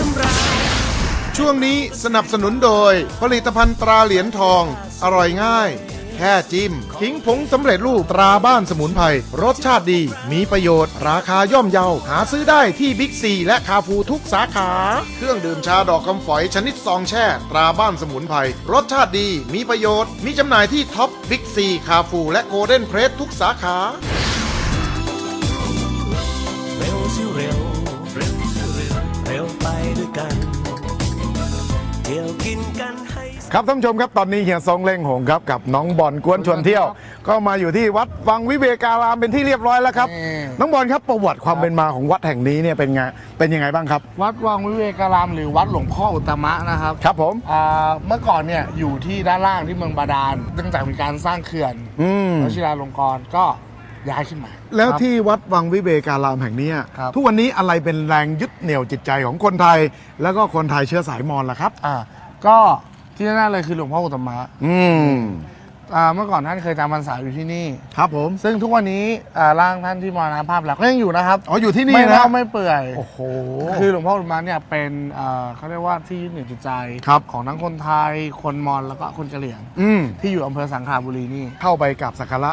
สำราญช่วงนี้สนับสนุนโดย ผลิตภัณฑ์ตราเหรียญทอง อร่อยง่าย แค่จิ้มขิงผงสำเร็จรูปตราบ้านสมุนไพรรสชาติดี มีประโยชน์ ราคาย่อมเยา หาซื้อได้ที่บิ๊กซีและคาฟูทุกสาขา เครื่องดื่มชาดอกคำฝอยชนิดซองแช่ ตราบ้านสมุนไพรรสชาติดี มีประโยชน์ มีจำหน่ายที่ท็อปบิ๊กซีคาฟูและโกลเด้นเพรสทุกสาขา เที่ยวกินกันให้ครับท่านผู้ชมครับตอนนี้เฮียทรงเล่งหงครับกับน้องบอลกวนชวนเที่ยว ก็มาอยู่ที่วัดวังวิเวการามเป็นที่เรียบร้อยแล้วครับน้องบอลครับประวัติความเป็นมาของวัดแห่งนี้เนี่ยเป็นไงเป็นยังไงบ้างครับ วัดวังวิเวการามหรือวัดหลวงพ่ออุตตมะนะครับครับผมอ่าเมื่อก่อนเนี่ยอยู่ที่ด้านล่างที่เมืองบาดาลเนื่องจากมีการสร้างเขื่อนอืมวชิราลงกรณ์ก็ ย้ายขึ้นมา แล้วครับที่วัดวังวิเวการามแห่งเนี้ยครับทุกวันนี้อะไรเป็นแรงยึดเหนี่ยวจิตใจของคนไทย แล้วก็คนไทยเชื้อสายมอญล่ะครับ อ่า ก็ที่แน่ๆเลยคือหลวงพ่ออุตตมะอืมอ่าเมื่อก่อนท่านเคยจำพรรษาอยู่ที่นี่ ครับผม ซึ่งทุกวันนี้อ่าร่างท่านที่มรณภาพแล้วก็ยังอยู่นะครับอ๋ออยู่ที่นี่ไม่นะเน่าไม่เปื่อย โอ้โห คือหลวงพ่ออุตตมะเนี่ยเป็นเอ่อเขาเรียกว่าที่ยึดเหนี่ยวจิตใจครับของทั้งคนไทยคนมอญแล้วก็คนกะเหรี่ยง อืมที่อยู่อำเภอสังขลาบุรีนี่ เข้าไปกับสักการะ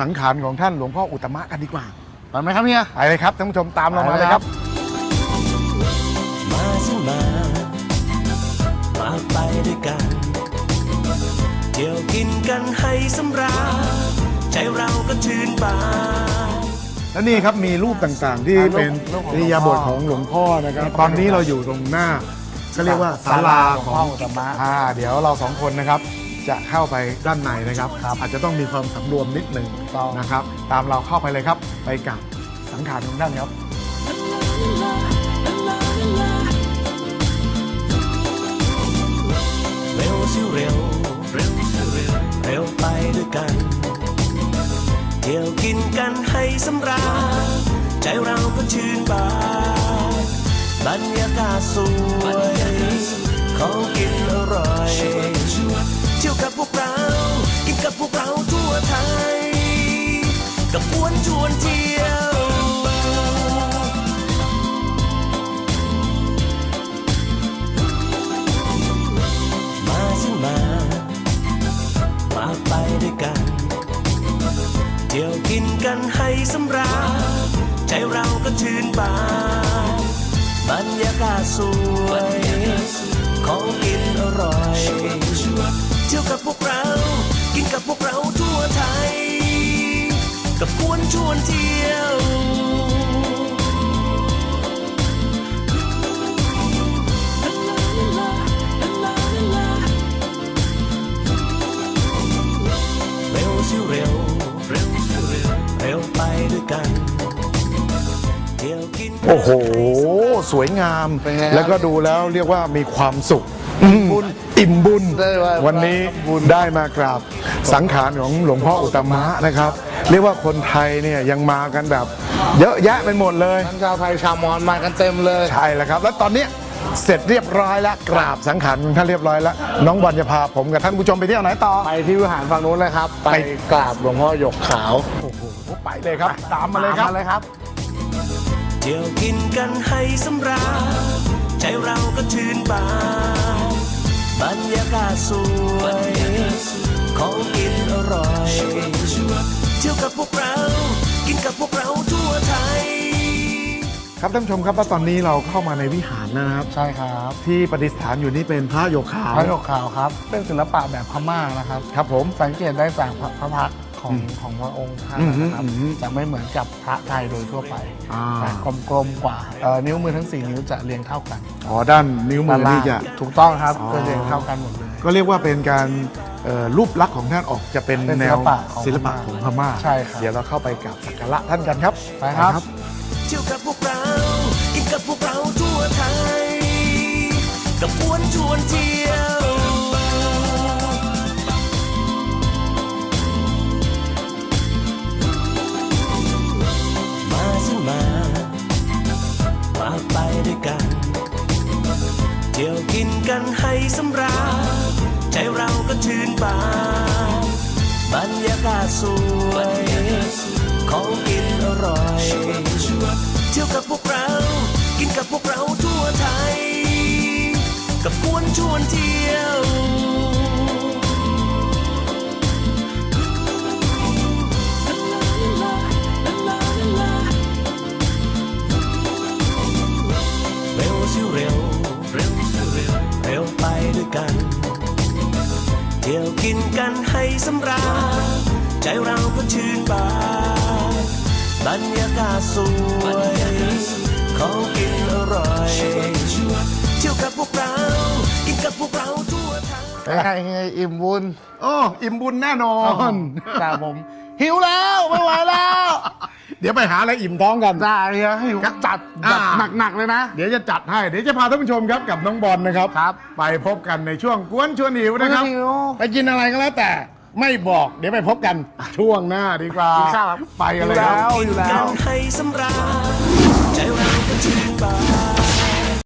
สังขารของท่านหลวงพ่ออุตตมะกันดีกว่าไปไหมครับเนี่ยไปเลยครับท่านผู้ชมตามเรามาเลยครับ มาสิมา มาไปด้วยกัน เที่ยวกินกันให้สำราญใจเราก็ชื่นบาน และนี่ครับมีรูปต่างๆ ที่อ่ารูปเป็นรูปของอิริยาบถของหลวงพ่อนะครับ ตอนนี้เราอยู่ตรงหน้าก็เรียกว่าศาลาหลวงขอพ่องอุตตมะ อ่าเดี๋ยวเราสองคนนะครับ จะเข้าไปด้านในนะครับ อาจจะต้องมีความสำรวมนิดหนึ่งต้อง นะครับ ตามเราเข้าไปเลยครับ ไปกับสังขารของท่านครับ เร็วสิเร็ว เร็วสิเร็ว เร็วไปด้วยกัน เที่ยวกินกันให้สำราญใจเราก็ชื่นบานบรรยากาศสวยของกินอร่อยเที่ยวกับพวกเรา กินกับพวกเราทั่วไทย กับกวนชวนเที่ยว มาสิมา มาไปด้วยกัน เที่ยวกินกันให้สำราญใจเราก็ชื่นบานบรรยากาศสวยของกินอร่อย ที่ยวกับพวกเรา กินกับพวกเราทั่วไทย กับกวนชวนเที่ยว เร็วสิเร็ว เร็วสิเร็ว เร็วไปด้วยกัน เที่ยวกินกันโอ้โห สวยงาม เป็นไงครับ แล้วก็ดูแล้วเรียกว่ามีความสุข บุญอิ่มบุญ ได้ว่าวันนี้ได้มากราบสังขารของหลวงพ่ออุตตมะนะครับ เรียกว่าคนไทยเนี่ยยังมากันแบบ เยอะแยะไปหมดเลย ทั้งชาวไทยชาวมอญมากันเต็มเลย ใช่แล้วครับ แล้วตอนเนี้ยเสร็จเรียบร้อยแล้วกราบสังขารของท่านเรียบร้อยแล้ว น้องบอลจะพาผมกับท่านผู้ชมไปเที่ยวไหนต่อ ไปที่วิหารฝั่งนู้นเลยครับ ไปไป กราบหลวงพ่อหยกขาวโอ้โหไปเลยครับ ตามมาเลยครับ ตเลยครับ เที่ยวกินกันให้สำราญใจเราก็ชื่นบานบรร ยากาศสวย ของกินอร่อย เที่ยวกับพวกเรา กินกับพวกเราทั่วไทย ครับท่านผู้ชมครับว่าตอนนี้เราเข้ามาในวิหารนะครับ ใช่ครับ ที่ประดิษฐานอยู่นี่เป็นพระโยคขาวพระหยกขาวครับ เป็นศิลปะแบบพม่านะครับ ครับผมสังเกตได้จากพระพระพักตร์ ของของพระองค์ท่านนะครับอืมอืมจะไม่เหมือนกับพระไทยโดยทั่วไปอ่าแต่กลมๆกว่าเอ่อนิ้วมือทั้งสี่นิ้วจะเรียงเท่ากันอ๋อด้านนิ้วมือนี่จะถูกต้องครับอ๋อจะเรียงเท่ากันหมดเลยก็เรียกว่าเป็นการเอ่อรูปลักษณ์ของท่านออกจะเป็นเป็นแนศิวลปะของศิลปะของพม่าใช่ครับเดี๋ยวเราเข้าไปกับสักการะท่านกันครับไปครับเที่ยวกับพวกเรากินกับพวกเราทั่วไทยกับกวนชวนเที่ บายบรรยากาศสวยของกินอร่อยเที่ยวกับพวกเรา กินกับพวกเราทั่วไทย กับกวนชวนเที่ยวเร็วเร็ว กันให้สำราญใจเราก็ชื่นบานบรรยากาศสวยของกินอร่อยเที่ยวกับพวกเรากินกับพวกเราทั่วไทยไงไงอิ่มบุญโอ้อิ่มบุญแน่นอนแต่ผมหิวแล้วไม่ไหวแล้วเดี๋ยวไปหาอะไรอิ่มท้องกันได้เลยหิวจัดจัดอ่าหนักๆเลยนะ เดี๋ยวจะจัดให้ เดี๋ยวจะพาท่านผู้ชมครับกับน้องบอลนะครับครับ ไปพบกันในช่วงกวนชวนหิวนะครับกวนชวนหิวไปกินอะไรก็แล้วแต่ไม่บอกเดี๋ยวไปพบกันช่วงหน้าดีกว่ากินข้าวครับไปกันเลยครับอยู่แล้วกินกันให้สำราญใจเราก็ชื่น